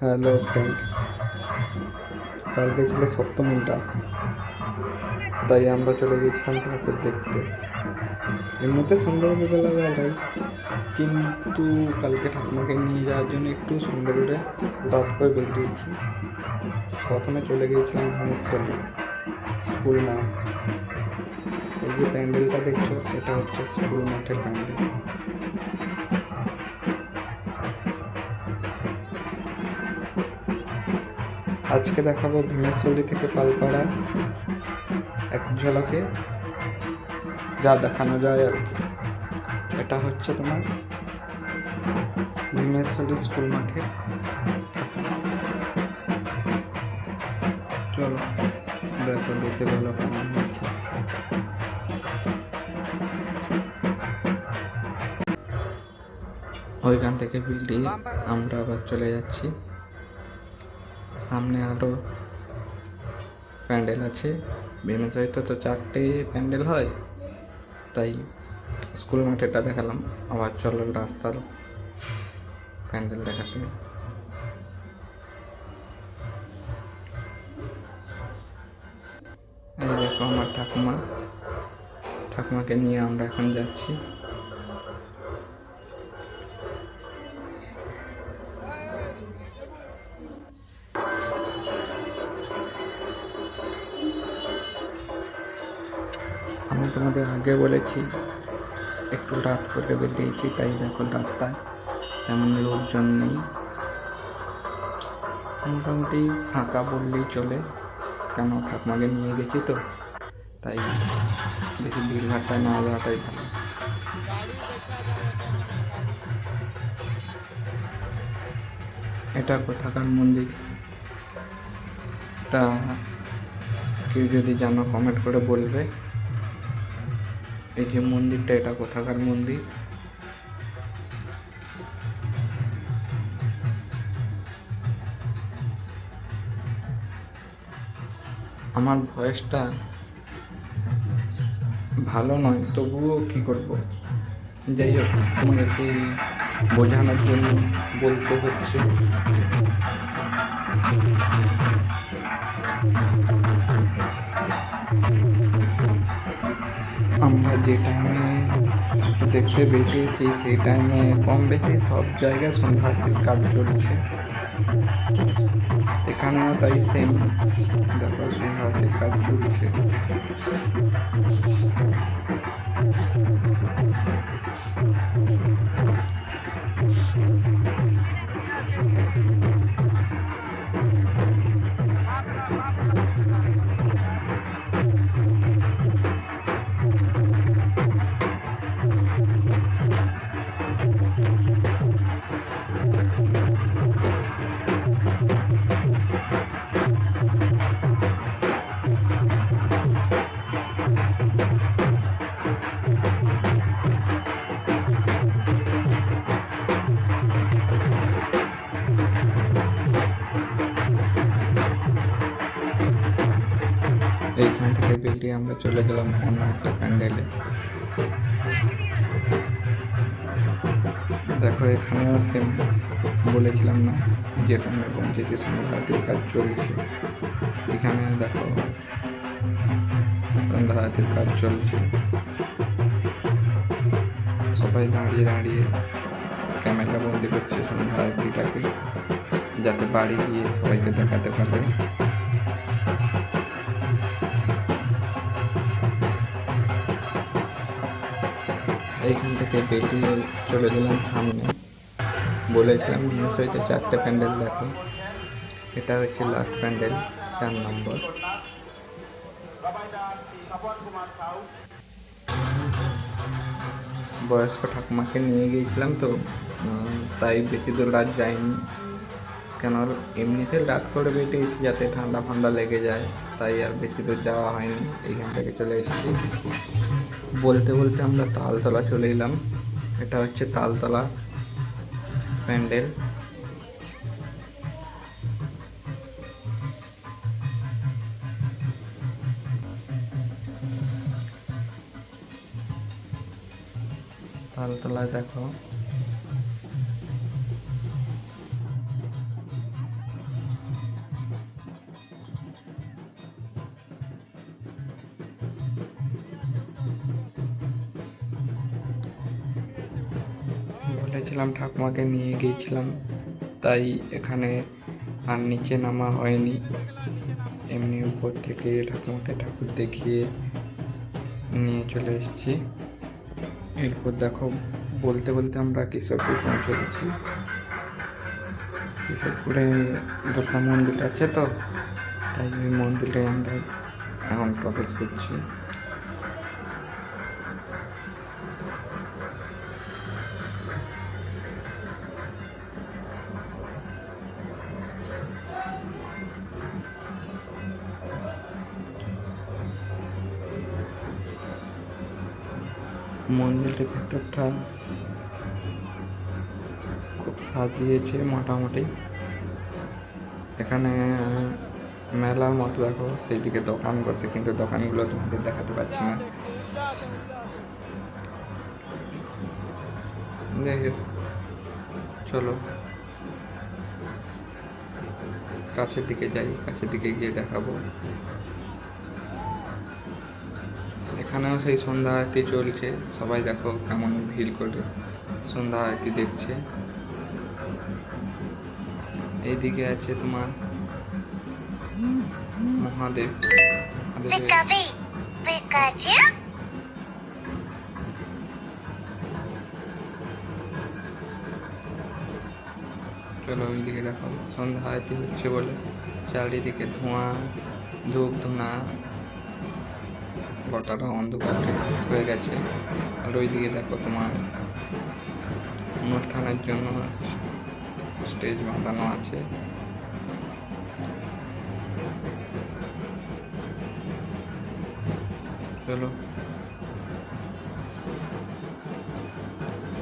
Hello friend কালকে ছিল সপ্তমীটা। তাই আমরা চলে গেছিলাম ঠাকুর দেখতে। এমনিতে সন্ধ্যাবেলা বেলায়, কিন্তু কালকে ঠাকুমাকে নিয়ে যাওয়ার জন্য একটু সন্ধ্যাবেলা রাত করে বেরিয়েছি প্রথমে চলে গিয়েছিলাম ভুবনেশ্বরে স্কুল মাঠ এই যে প্যান্ডেলটা দেখছ, এটা হচ্ছে স্কুল মাঠের প্যান্ডেল আজকে দেখাবো ভীমেশ্বরী থেকে পালপাড়া এক ঝলকে, যা দেখানো যায় আর কি। এটা হচ্ছে তোমার ভীমেশ্বরী স্কুল মাঠে। চলো, দেখো, দেখে ভালো কেমন হচ্ছে। ওইখান থেকে বিল্ডিং, আমরা আবার চলে যাচ্ছি। সামনে আরও প্যান্ডেল আছে। ভীমেশ্বরীতে তো চারটে প্যান্ডেল হয়। তাই স্কুল মাঠেটা দেখালাম। আবার চলো রাস্তার প্যান্ডেল দেখাতে। এই দেখো আমার ঠাকুমা। ঠাকুমাকে নিয়ে আমরা এখন যাচ্ছি। আগে বলেছি, একটু রাত করে বেরিয়েছি, তাই দেখো রাস্তায় তেমন লোকজন নেই। মোটামুটি ফাঁকা বললেই চলে, কেন ঠাকুমাকে নিয়ে গেছি তো? তাই বেশি ভিড়ভাড়টায় না যাওয়াটাই ভালো। এটা কোথাকার মন্দির? এটা কেউ যদি জানো কমেন্ট করে বলবে। এই যে মন্দিরটা, এটা কোথাকার মন্দির? আমার ভয়েসটা ভালো নয়, তবুও কি করব? যাই হোক, তোমাদেরকে বোঝানোর জন্য বলতে হচ্ছে। আমরা যে টাইমে দেখতে বেরিয়েছি সেই টাইমে কম বেশি সব জায়গায় সন্ধ্যার্থীর কাজ চলছে। এখানেও তাই সেম দেখো সন্ধ্যার্থীর কাজ চলছে। আমরা চলে গেলাম অন্য একটা প্যান্ডেলে। দেখো, এখানেও সেম বলেছিলাম না যেখানে পৌঁছেছি সন্ধ্যাহাতির কাজ চলছে। এখানে দেখো সন্ধ্যাহাতির কাজ চলছে। সবাই দাঁড়িয়ে দাঁড়িয়ে ক্যামেরা বন্দি করছে সন্ধ্যাহাতিটাকে যাতে বাড়ি গিয়ে সবাইকে দেখাতে পারে এইখান থেকে বেরিয়ে চলে গেলাম সামনে। বলেছিলাম নিশ্চয়ই চারটে প্যান্ডেল দেখো। এটা হচ্ছে লাস্ট প্যান্ডেল, চার নম্বর। বয়স্ক ঠাকুমাকে নিয়ে গিয়েছিলাম তো তাই বেশি দূর রাত যাইনি কেন, এমনিতে রাত করে বেরিয়েছি যাতে ঠান্ডা ফান্ডা লেগে যায়, তাই আর বেশি দূর যাওয়া হয়নি। এইখান থেকে চলে এসেছি। বলতে বলতে আমরা তালতলা চলে এলাম। এটা হচ্ছে তালতলা প্যান্ডেল। তালতলায় দেখো। গেছিলাম ঠাকুমাকে নিয়ে গিয়েছিলাম। তাই এখানে আর নিচে নামা হয়নি। এমনি উপর থেকে ঠাকুমাকে ঠাকুর দেখিয়ে নিয়ে চলে এসেছি। এরপর দেখো, বলতে বলতে আমরা কিশোরপুর পৌঁছে গেছি। কিশোরপুরে দুর্গা মন্দির আছে তো? তাই ওই মন্দিরে আমরা এখন প্রবেশ করছি। মন্দিরের ভেতরটা খুব সাজিয়েছে মোটামুটি। এখানে মেলার মতো দেখো সেই দিকে দোকান বসে, কিন্তু দোকানগুলো তোমাদের দেখাতে পারছি না। চলো। কাছের দিকে যাই, কাছের দিকে গিয়ে দেখাবো। এখানেও সেই সন্ধ্যা আরতি চলছে। সবাই দেখো কেমন ভিড় করে সন্ধ্যা আরতি দেখছে। এইদিকে আছে তোমার মহাদেব। চলো ওইদিকে দেখো সন্ধ্যা আরতি হচ্ছে বলে। চারিদিকে ধোঁয়া ধূপ ধুনা গোটাটা অন্ধকার হয়ে গেছে। আর ওইদিকে দেখো তোমার অনুষ্ঠানের জন্য স্টেজ বাঁধানো আছে। চলো।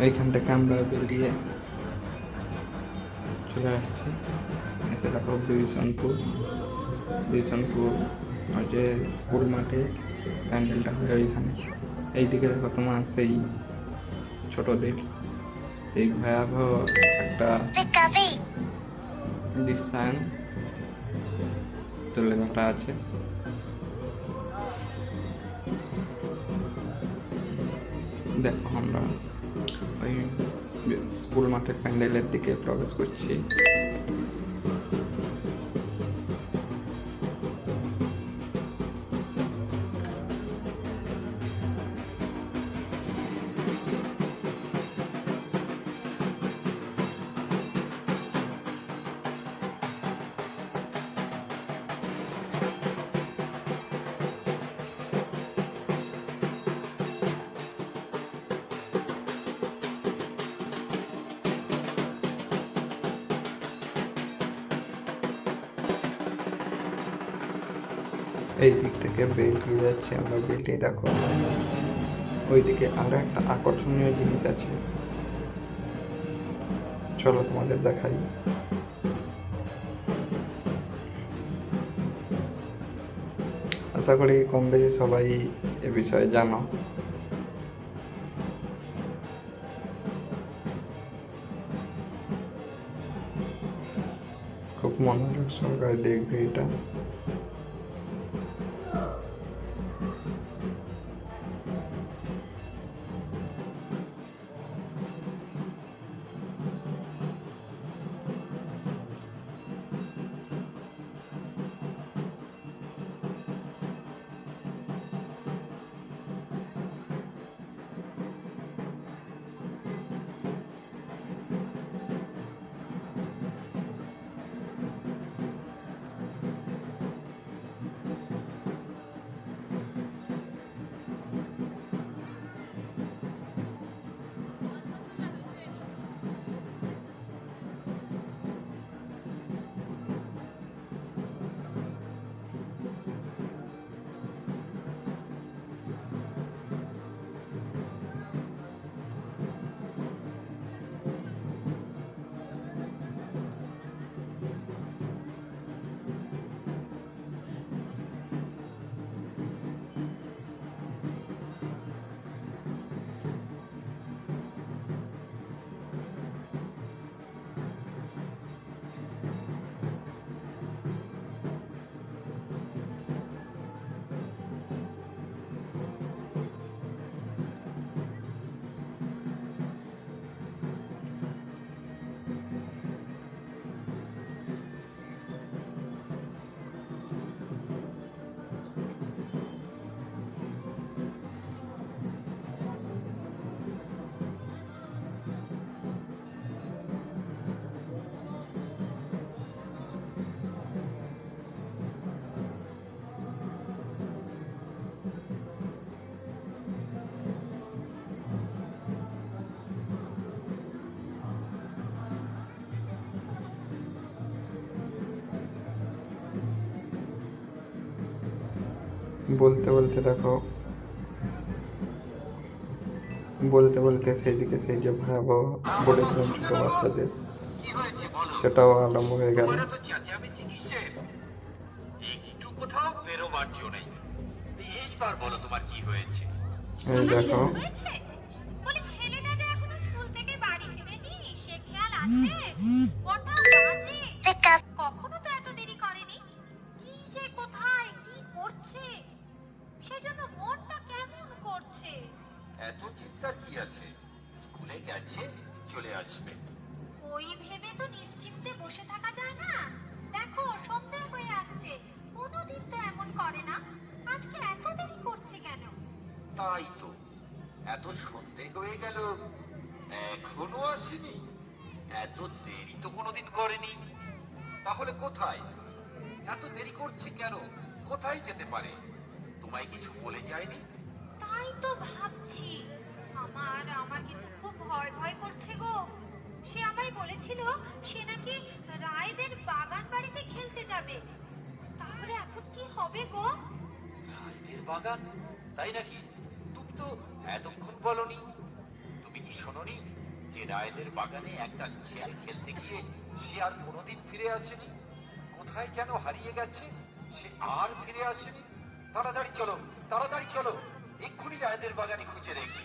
এইখান থেকে আমরা বেরিয়ে চলে আসছি। এসে দেখো বিভীষণপুর। বিভীষণপুর যে স্কুল মাঠে প্যান্ডেলটা হয় ওইখানে। এইদিকে দেখো তোমার সেই ছোটদের সেই ভয়াবহ একটা দৃশ্যায়ন তুলে ধরা আছে। দেখো আমরা ওই স্কুল মাঠের প্যান্ডেলের দিকে প্রবেশ করছি। এই দিক থেকে বেরিয়ে যাচ্ছি আমরা বেলটি দেখো। ওইদিকে আরও একটা আকর্ষণীয় জিনিস আছে। চলো তোমাদের দেখাই। আশা করি কম বেশি সবাই এ বিষয়ে জানো। খুব মনোযোগ সহকারে দেখবে এটা। বলতে বলতে দেখো বলতে বলতে সেই দিকে সেই যে ভয়াবহ বলেছিলাম ছোট বাচ্চাদের কি হয়েছে বলো সেটাও আরম্ভ হয়ে গেল। এই তো সেজন্য মনটা কেমন করছে? এত চিন্তা কি আছে স্কুলে গেছে চলে আসবে ওই ভেবে তো নিশ্চিন্তে বসে থাকা যায় না। দেখো, সন্ধে হয়ে আসছে। কোনোদিন তো এমন করে না। আজকে এত দেরি করছে কেন? তাই তো এত সন্ধে হয়ে গেল এখনও আসেনি এত দেরি তো কোনোদিন করেনি তাহলে কোথায় এত দেরি করছে কেন কোথায় যেতে পারে তোমায় কিছু বলে যায়নি? তাই তো ভাবছি। আমার আমার কিন্তু খুব ভয় ভয় করছে গো। সে আমায় বলেছিল সে নাকি রায়দের বাগান বাড়িতে খেলতে যাবে। তাহলে এখন কি হবে গো? রায়দের বাগান? তাই নাকি? তুমি তো এতক্ষণ বলনি। তুমি কি শোনোনি যে রায়দের বাগানে একটা ছেলে খেলতে গিয়ে সে আর কোনোদিন ফিরে আসেনি? কোথায় যেন হারিয়ে গেছে সে আর ফিরে আসেনি? তাড়াতাড়ি চলো তাড়াতাড়ি চলো। এক্ষুনি রায়দের বাগানে খুঁজে দেখি।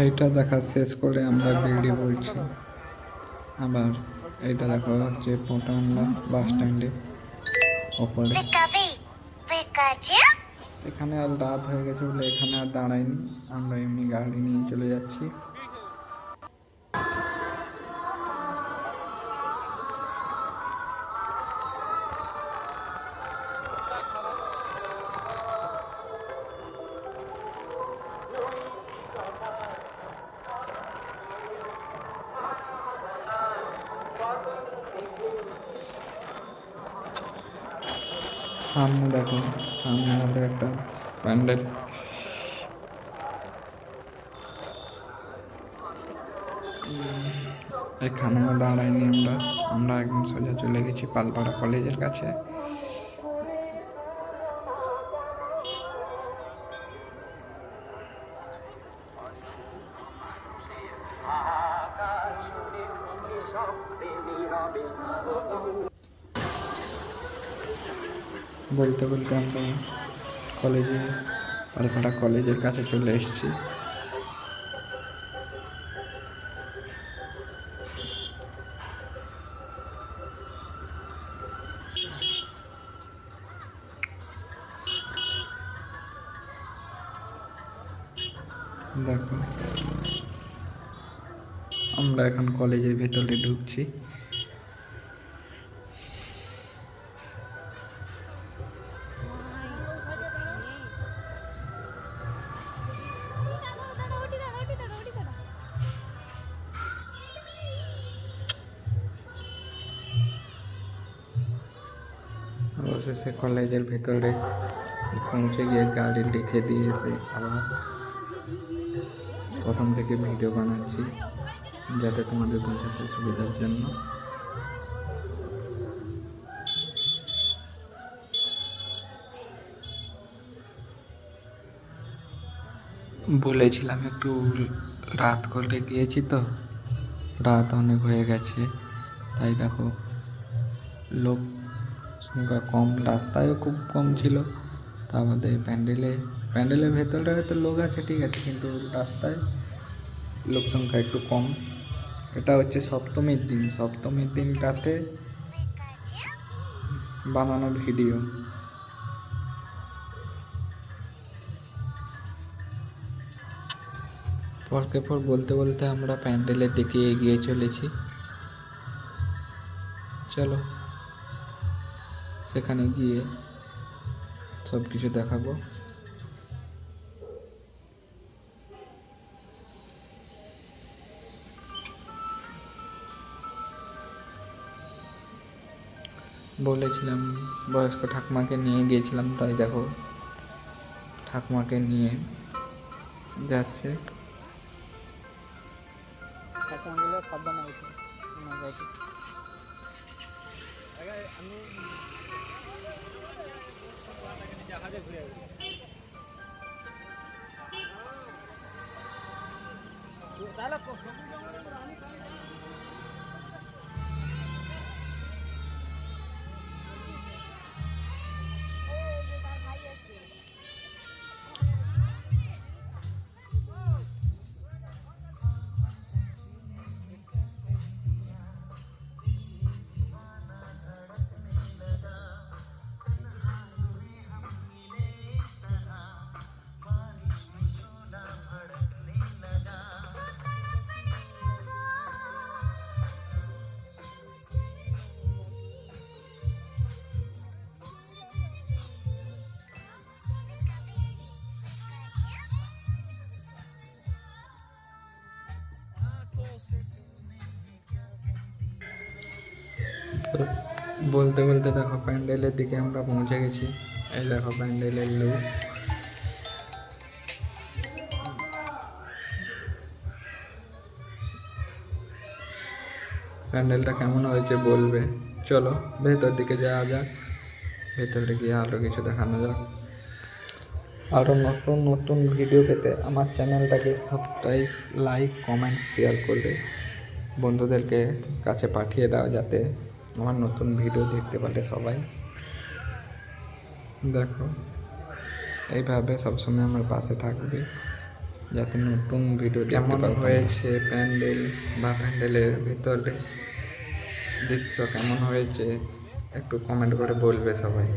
এইটা দেখা শেষ করে আমরা বেরিয়ে বলছি আবার এইটা দেখো হচ্ছে পোটান্ডা বাস স্ট্যান্ডে। ওপরে। এখানে আর রাত হয়ে গেছে বলে এখানে আর দাঁড়াইনি। আমরা এমনি গাড়ি নিয়ে চলে যাচ্ছি। প্যান্ডেল এখানেও দাঁড়াইনি আমরা। আমরা একদম সোজা চলে গেছি পালপাড়া কলেজের কাছে। বলতে বলতে আমরা কলেজে পালপাড়া কলেজের কাছে চলে এসেছি। দেখো আমরা এখন কলেজের ভেতরে ঢুকছি। কলেজের ভেতরে পৌঁছে গিয়ে গাড়ি লিখে দিয়েছে। আবার প্রথম থেকে ভিডিও বানাচ্ছি যাতে তোমাদের বোঝাতে সুবিধার জন্য। বলেছিলাম একটু রাত করে গিয়েছি তো, রাত অনেক হয়ে গেছে। তাই দেখো, লোক সংখ্যা কম, রাস্তায়ও খুব কম ছিল। তা আমাদের প্যান্ডেলে, প্যান্ডেলের ভেতরে হয়তো লোক আছে, ঠিক আছে, কিন্তু রাস্তায় লোক সংখ্যা একটু কম। এটা হচ্ছে সপ্তমীর দিন। সপ্তমীর দিনটাতে বানানো ভিডিও। পরকে পর বলতে বলতে আমরা প্যান্ডেলের দিকে এগিয়ে চলেছি। চলো। সেখানে গিয়ে সব কিছু দেখাবো। বলেছিলাম বয়স্ক ঠাকুমাকে নিয়ে গিয়েছিলাম, তাই দেখো ঠাকুমাকে নিয়ে যাচ্ছে। তো বলতে বলতে দেখো প্যান্ডেলের দিকে আমরা পৌঁছে গেছি। এই দেখো প্যান্ডেলের লুক প্যান্ডেলটা কেমন হয়েছে বলবে? চলো, ভেতর দিকে যাওয়া যাক। ভেতরে গিয়ে আরও কিছু দেখানো যাক। আরও নতুন নতুন ভিডিও পেতে আমার চ্যানেলটাকে সাবস্ক্রাইব লাইক কমেন্ট শেয়ার করলে বন্ধুদেরকে কাছে পাঠিয়ে দাও যাতে আমার নতুন ভিডিও দেখতে পারে সবাই। দেখো এইভাবে সবসময় আমার পাশে থাকবে যাতে নতুন ভিডিও কেমন হয়েছে প্যান্ডেল বা প্যান্ডেলের ভিতরে? দৃশ্য কেমন হয়েছে? একটু কমেন্ট করে বলবে সবাই।